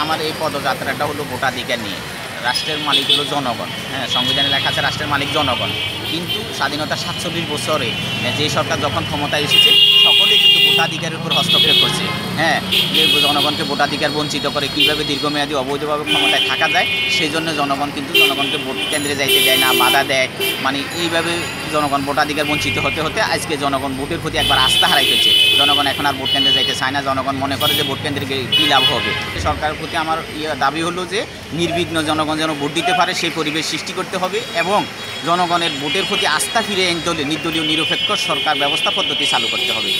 আমার এই পদযাত্রাটা হলো ভোটাধিকার নিয়ে। রাষ্ট্রের মালিক হলো জনগণ। হ্যাঁ সংবিধানে লেখা আছে রাষ্ট্রের মালিক জনগণ। কিন্তু স্বাধীনতা সাতচল্লিশ বছরে আহ, যে সরকার যখন ক্ষমতায় এসেছে সকলেই ভোটাধিকারের উপর হস্তক্ষেপ করছে। হ্যাঁ যে জনগণকে ভোটাধিকার বঞ্চিত করে কীভাবে দীর্ঘমেয়াদী অবৈধভাবে ক্ষমতায় থাকা যায় সেই জন্য জনগণ কিন্তু জনগণকে ভোট কেন্দ্রে যাইতে দেয় না, বাধা দেয়। মানে এইভাবে জনগণ ভোটাধিকার বঞ্চিত হতে হতে আজকে জনগণ ভোটের প্রতি একবার আস্থা হারাই ফেলছে। জনগণ এখন আর ভোট কেন্দ্রে যাইতে চায় না। জনগণ মনে করে যে ভোট কেন্দ্রে কী লাভ হবে? সরকারের প্রতি আমার ইয়ে দাবি হলো যে নির্বিঘ্ন জনগণ যেন ভোট দিতে পারে, সেই পরিবেশ সৃষ্টি করতে হবে এবং জনগণের ভোটের প্রতি আস্থা ফিরে আনতে হলে নির্দলীয়, নিরপেক্ষ সরকার ব্যবস্থা পদ্ধতি চালু করতে হবে।